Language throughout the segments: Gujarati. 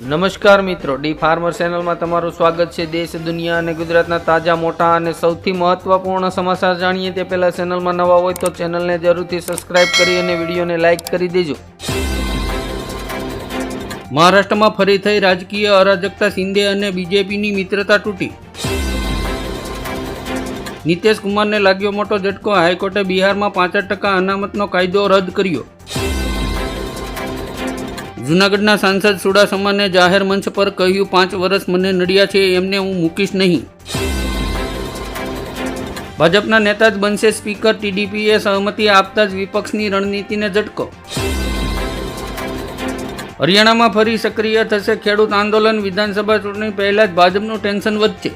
નમસ્કાર મિત્રો, ડી ફાર્મર ચેનલમાં તમારું સ્વાગત છે. દેશ, દુનિયા અને ગુજરાતના તાજા, મોટા અને સૌથી મહત્વપૂર્ણ સમાચાર જાણીએ તે પહેલાં ચેનલમાં નવા હોય તો ચેનલને જરૂરથી સબસ્ક્રાઇબ કરી અને વિડીયોને લાઇક કરી દેજો. મહારાષ્ટ્રમાં ફરી થઈ રાજકીય અરાજકતા શિંદે અને બીજેપીની મિત્રતા તૂટી. નીતિશ કુમારને લાગ્યો મોટો ઝટકો. હાઈકોર્ટે બિહારમાં પાંસઠ ટકા અનામતનો કાયદો રદ કર્યો. જૂનાગઢના સાંસદ ચુડાસમાને જાહેર મંચ પર કહ્યું, પાંચ વર્ષ મને નડ્યા છે, એમને હું મૂકીશ નહીં. ભાજપના નેતા જ બનશે સ્પીકર, ટીડીપીએ સહમતિ આપતા જ વિપક્ષની રણનીતિને ઝટકો. હરિયાણામાં ફરી સક્રિય થશે ખેડૂત આંદોલન, વિધાનસભા ચૂંટણી પહેલા જ ભાજપનું ટેન્શન વધશે.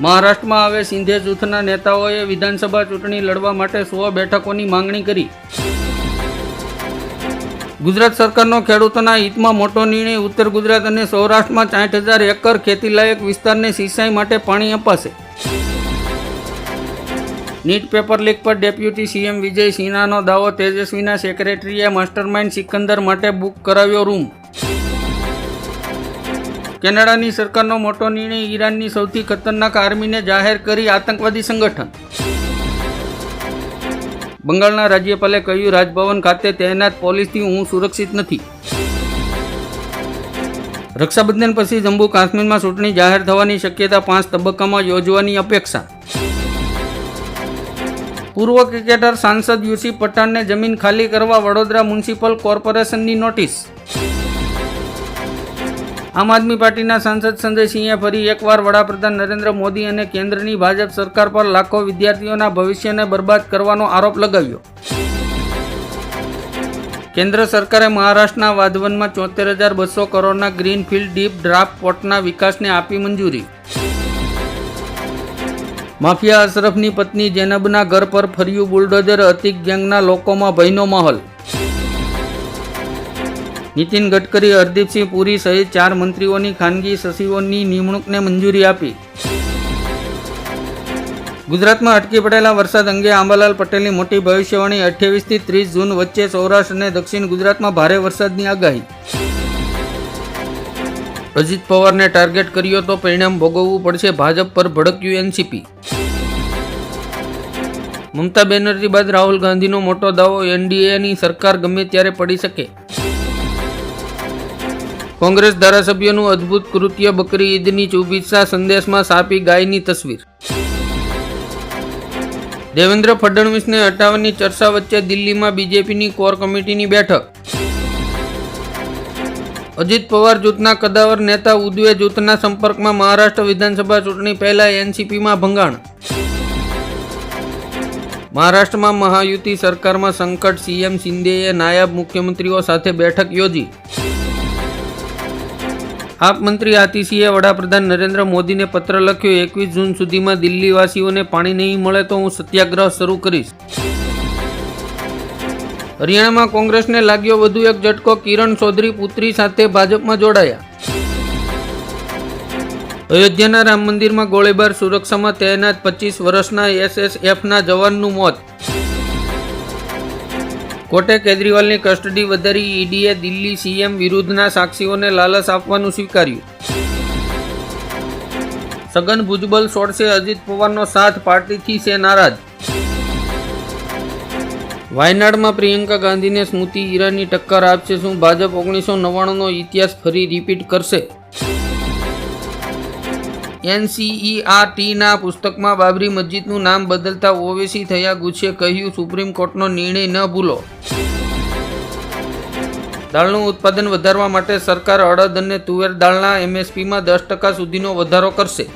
મહારાષ્ટ્રમાં હવે સિંધે જૂથના નેતાઓએ વિધાનસભા ચૂંટણી લડવા માટે સો બેઠકોની માંગણી કરી. ગુજરાત સરકારનો ખેડૂતોના હિતમાં મોટો નિર્ણય ઉત્તર ગુજરાત અને સૌરાષ્ટ્રમાં સાઠ હજાર એકર ખેતીલાયક વિસ્તારને સિંચાઈ માટે પાણી અપાશે. નીટ પેપર લીક પર ડેપ્યુટી સીએમ વિજય સિન્હાનો દાવો તેજસ્વીના સેક્રેટરીએ માસ્ટરમાઇન્ડ સિકંદર માટે બુક કરાવ્યો રૂમ. કેનેડાની સરકારનો મોટો નિર્ણય ઈરાનની સૌથી ખતરનાક આર્મીને જાહેર કરી આતંકવાદી સંગઠન. બંગાળના રાજ્યપાલે કહ્યું, રાજભવન ખાતે તૈનાત પોલીસથી હું સુરક્ષિત નથી. રક્ષાબંધન પછી જમ્મુ કાશ્મીરમાં ચૂંટણી જાહેર થવાની શક્યતા પાંચ તબક્કામાં યોજવાની અપેક્ષા. પૂર્વ ક્રિકેટર સાંસદ યુસી પઠાણને જમીન ખાલી કરવા વડોદરા મ્યુનિસિપલ કોર્પોરેશનની નોટિસ. આમ આદમી પાર્ટીના સાંસદ સંજયસિંહે ફરી એકવાર વડાપ્રધાન નરેન્દ્ર મોદી અને કેન્દ્રની ભાજપ સરકાર પર લાખો વિદ્યાર્થીઓના ભવિષ્યને બરબાદ કરવાનો આરોપ લગાવ્યો. કેન્દ્ર સરકારે મહારાષ્ટ્રના વાધવનમાં ચોતેર હજાર બસો કરોડના ગ્રીનફિલ્ડ ડીપ ડ્રાફ્ટ પોર્ટના વિકાસને આપી મંજૂરી. માફિયા અશરફની પત્ની જેનબના ઘર પર ફર્યું બુલડોઝર અતિક ગેંગના લોકોમાં ભયનો માહોલ. નીતિન ગડકરી, હરદીપસિંહ પુરી સહિત ચાર મંત્રીઓની ખાનગી સચિવોની નિમણૂકને મંજૂરી આપી. ગુજરાતમાં અટકી પડેલા વરસાદ અંગે આંબાલાલ પટેલની મોટી ભવિષ્યવાણી અઠ્યાવીસથી ત્રીસ જૂન વચ્ચે સૌરાષ્ટ્ર અને દક્ષિણ ગુજરાતમાં ભારે વરસાદની આગાહી. અજીત પવારને ટાર્ગેટ કર્યો તો પરિણામ ભોગવવું પડશે ભાજપ પર ભડક્યું એનસીપી. મમતા બેનર્જી બાદ રાહુલ ગાંધીનો મોટો દાવો એનડીએની સરકાર ગમે ત્યારે પડી શકે. કોંગ્રેસ ધારાસભ્યોનું અદ્ભુત કૃત્ય બકરી ઈદની શુભેચ્છા સંદેશમાં સાપી ગાયની તસવીર. દેવેન્દ્ર ફડણવીસને હટાવવાની ચર્ચા વચ્ચે દિલ્હીમાં બીજેપીની કોર કમિટીની બેઠક. અજીત પવાર જૂથના કદાવર નેતા ઉદવે જૂથના સંપર્કમાં મહારાષ્ટ્ર વિધાનસભા ચૂંટણી પહેલા એનસીપીમાં ભંગાણ. મહારાષ્ટ્રમાં મહાયુતિ સરકારમાં સંકટ, સીએમ શિંદેએ નાયબ મુખ્યમંત્રીઓ સાથે બેઠક યોજી. આપ મંત્રી આતિશીએ વડાપ્રધાન નરેન્દ્ર મોદીને પત્ર લખ્યો, એકવીસ જૂન સુધીમાં દિલ્હીવાસીઓને પાણી નહીં મળે તો હું સત્યાગ્રહ શરૂ કરીશ. હરિયાણામાં કોંગ્રેસને લાગ્યો વધુ એક ઝટકો, કિરણ ચૌધરી પુત્રી સાથે ભાજપમાં જોડાયા. અયોધ્યાના રામ મંદિરમાં ગોળીબાર સુરક્ષામાં તૈનાત પચીસ વર્ષના એસએસએફના જવાનનું મોત. કોર્ટે કેજરીવાલની કસ્ટડી વધારી ઈડીએ દિલ્હી સીએમ વિરુદ્ધના સાક્ષીઓને લાલચ આપવાનું સ્વીકાર્યું. સઘન ભુજબલ છોડશે અજીત પવારનો સાથ, પાર્ટીથી છે નારાજ. વાયનાડમાં પ્રિયંકા ગાંધીને સ્મૃતિ ઈરાની ટક્કર આપશે શું ભાજપ ઓગણીસો નવ્વાણુંનો ઇતિહાસ ફરી રિપીટ કરશે? એનસીઈઆરટીના પુસ્તકમાં બાબરી મસ્જિદનું નામ બદલતા ઓવેસી થયા ગુસ્સે કહ્યું, સુપ્રીમ કોર્ટનો નિર્ણય ન ભૂલો. દાળનું ઉત્પાદન વધારવા માટે સરકાર અડદ અને તુવેર દાળના એમએસપીમાં દસ ટકા સુધીનો વધારો કરશે.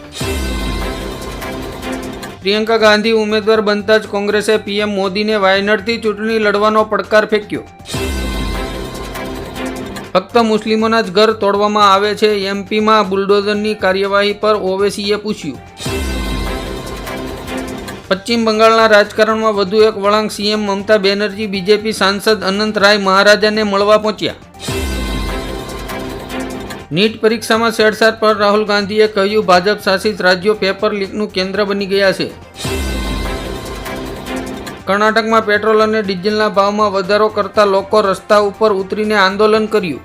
પ્રિયંકા ગાંધી ઉમેદવાર બનતા જ કોંગ્રેસે પીએમ મોદીને વાયનાડથી ચૂંટણી લડવાનો પડકાર ફેંક્યો. ફક્ત મુસ્લિમોના જ ઘર તોડવામાં આવે છે. એમપીમાં બુલડોઝરની કાર્યવાહી પર ઓવેસીએ પૂછ્યું. પશ્ચિમ બંગાળના રાજકારણમાં વધુ એક વળાંક સીએમ મમતા બેનર્જી બીજેપી સાંસદ અનંત રાય મહારાજાને મળવા પહોંચ્યા. નીટ પરીક્ષામાં છેડછાડ પર રાહુલ ગાંધીએ કહ્યું, ભાજપ શાસિત રાજ્યો પેપર લીકનું કેન્દ્ર બની ગયા છે. કર્ણાટકમાં પેટ્રોલ અને ડીઝલના ભાવમાં વધારો કરતા લોકો રસ્તા ઉપર ઉતરીને આંદોલન કર્યું.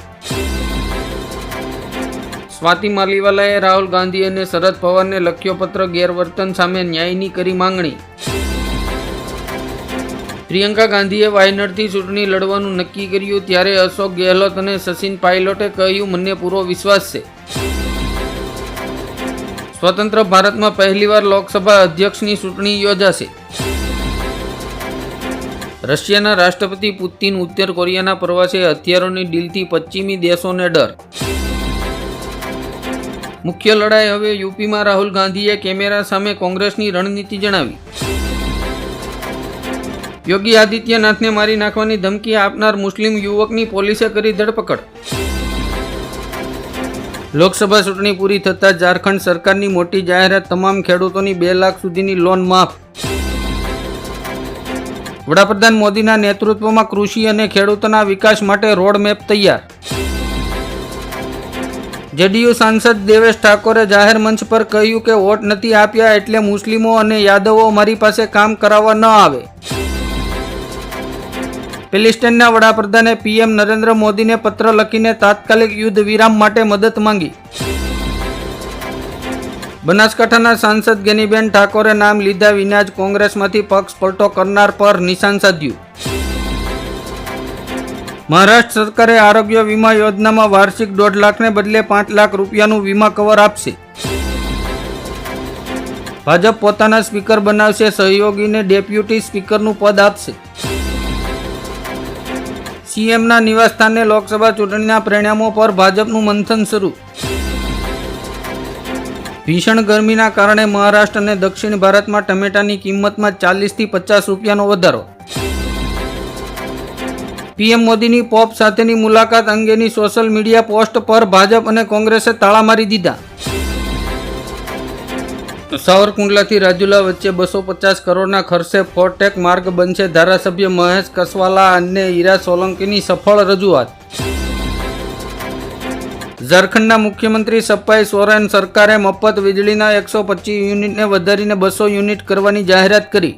સ્વાતિ માલીવાલાએ રાહુલ ગાંધી અને શરદ પવારને લખ્યો પત્ર ગેરવર્તન સામે ન્યાયની કરી માંગણી. પ્રિયંકા ગાંધીએ વાયનાડથી ચૂંટણી લડવાનું નક્કી કર્યું ત્યારે અશોક ગેહલોત અને સચિન પાયલોટે કહ્યું, મને પૂરો વિશ્વાસ છે. સ્વતંત્ર ભારતમાં પહેલીવાર લોકસભા અધ્યક્ષની ચૂંટણી યોજાશે. રશિયાના રાષ્ટ્રપતિ પુતિન ઉત્તર કોરિયાના પ્રવાસે હથિયારોની ડીલથી પશ્ચિમી દેશોને ડર. મુખ્ય લડાઈ હવે યુપીમાં રાહુલ ગાંધીએ કેમેરા સામે કોંગ્રેસની રણનીતિ જણાવી. યોગી આદિત્યનાથને મારી નાખવાની ધમકી આપનાર મુસ્લિમ યુવકની પોલીસે કરી ધરપકડ. લોકસભા ચૂંટણી પૂરી થતાં ઝારખંડ સરકારની મોટી જાહેરાત તમામ ખેડૂતોની બે લાખ સુધીની લોન માફ. વડાપ્રધાન મોદીના નેતૃત્વમાં કૃષિ અને ખેડૂતોના વિકાસ માટે રોડમેપ તૈયાર. જેડીયુ સાંસદ દેવેશ ઠાકોરે જાહેર મંચ પર કહ્યું કે વોટ નથી આપ્યા એટલે મુસ્લિમો અને યાદવો મારી પાસે કામ કરાવવા ન આવે. પેલેસ્ટાઇનના વડાપ્રધાને પીએમ નરેન્દ્ર મોદીને પત્ર લખીને તાત્કાલિક યુદ્ધ વિરામ માટે મદદ માંગી. બનાસકાંઠાના સાંસદ ગેનીબેન ઠાકોરે નામ લીધા વિના જ કોંગ્રેસમાંથી પક્ષ પલટો કરનાર પર નિશાન સાધ્યું મહારાષ્ટ્ર સરકારે આરોગ્ય વીમા યોજનામાં વાર્ષિક દોઢ લાખને બદલે પાંચ લાખ રૂપિયાનું વીમા કવર આપશે. ભાજપ પોતાના સ્પીકર બનાવશે, સહયોગીને ડેપ્યુટી સ્પીકરનું પદ આપશે. સીએમના નિવાસસ્થાને લોકસભા ચૂંટણીના પરિણામો પર ભાજપનું મંથન શરૂ. ભીષણ ગરમીના કારણે મહારાષ્ટ્ર અને દક્ષિણ ભારતમાં ટમેટાની કિંમતમાં ચાલીસથી પચાસ રૂપિયાનો વધારો. પીએમ મોદીની પોપ સાથેની મુલાકાત અંગેની સોશિયલ મીડિયા પોસ્ટ પર ભાજપ અને કોંગ્રેસે તાળા મારી દીધા. સાવરકુંડલાથી રાજુલા વચ્ચે બસો પચાસ કરોડના ખર્ચે ફોરટેક માર્ગ બનશે ધારાસભ્ય મહેશ કસવાલા અને ઈરા સોલંકીની સફળ રજૂઆત. ઝારખંડના મુખ્યમંત્રી સપ્પાઈ સોરેન સરકારે મફત વીજળીના એકસો પચીસ યુનિટને વધારીને બસો યુનિટ કરવાની જાહેરાત કરી.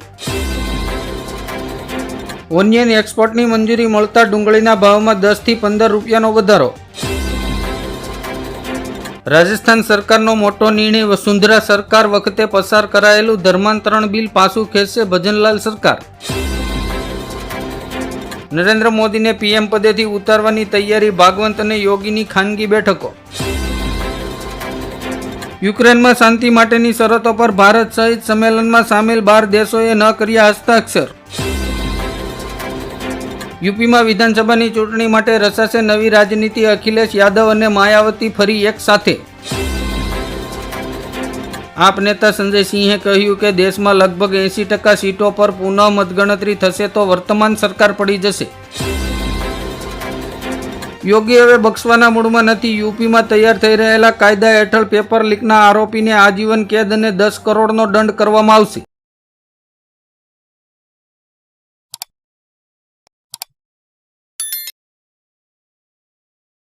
ઓનિયન એક્સપોર્ટની મંજૂરી મળતા ડુંગળીના ભાવમાં દસથી પંદર રૂપિયાનો વધારો. રાજસ્થાન સરકારનો મોટો નિર્ણય, વસુંધરા સરકાર વખતે પસાર કરાયેલું ધર્માંતરણ બિલ પાછું ખેંચશે ભજનલાલ સરકાર. નરેન્દ્ર મોદીને પીએમ પદેથી ઉતારવાની તૈયારી ભાગવંત અને યોગીની ખાનગી બેઠકો. યુક્રેનમાં શાંતિ માટેની શરતો પર ભારત સહિત સંમેલનમાં સામેલ બાર દેશોએ ન કર્યા હસ્તાક્ષર. યુપીમાં વિધાનસભાની ચૂંટણી માટે રચાશે નવી રાજનીતિ અખિલેશ યાદવ અને માયાવતી ફરી એક સાથે. આપ નેતા સંજય સિંહે કહ્યું કે દેશમાં લગભગ એંસી ટકા સીટો પર પુનઃ મતગણતરી થશે તો વર્તમાન સરકાર પડી જશે. યોગી હવે બક્ષવાના મૂળમાં નથી. યુપીમાં તૈયાર થઈ રહેલા કાયદા હેઠળ પેપર લીકના આરોપીને આજીવન કેદ અને દસ કરોડનો દંડ કરવામાં આવશે.